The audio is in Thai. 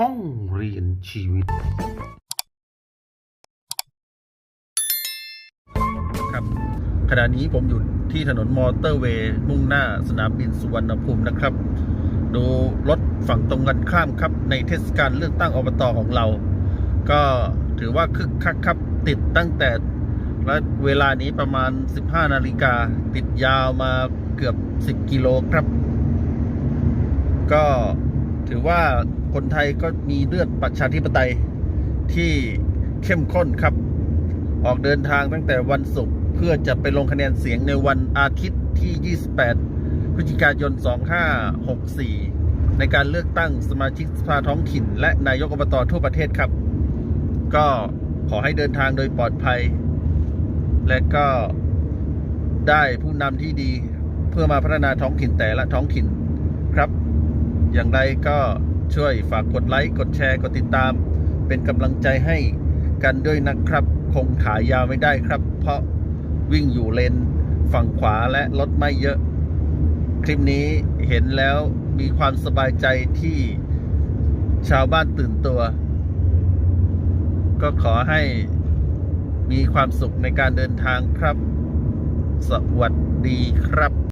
ห้องเรียนชีวิต ครับขณะนี้ผมอยู่ที่ถนนมอเตอร์เวย์มุ่งหน้าสนามบินสุวรรณภูมินะครับ ดูรถฝั่งตรงกันข้ามครับ ในเทศกาลเลือกตั้งอบตของเรา ก็ถือว่าคึกคักครับ ติดตั้งแต่และเวลานี้ประมาณ 15 นาฬิกา ติดยาวมาเกือบ 10 กิโลครับ ก็ ถือว่าคนไทยก็มีเลือดประชาธิปไตยที่เข้มข้นครับ ออกเดินทางตั้งแต่วันศุกร์เพื่อจะไปลงคะแนนเสียงในวันอาทิตย์ที่ 28 พฤศจิกายน 2564 ในการเลือกตั้งสมาชิกสภาท้องถิ่น และนายกอบตทั่วประเทศครับ ก็ขอให้เดินทางโดยปลอดภัย และก็ได้ผู้นำที่ดีเพื่อมาพัฒนาท้องถิ่นแต่ละท้องถิ่นครับ อย่างไรก็ช่วยฝากกดไลค์กดแชร์กดติดตาม เป็นกำลังใจให้กันด้วยนะครับ คงขายาวไม่ได้ครับ เพราะวิ่งอยู่เลนฝั่งขวาและรถไม่เยอะ คลิปนี้เห็นแล้วมีความสบายใจที่ชาวบ้านตื่นตัว ก็ขอให้มีความสุขในการเดินทางครับ สวัสดีครับ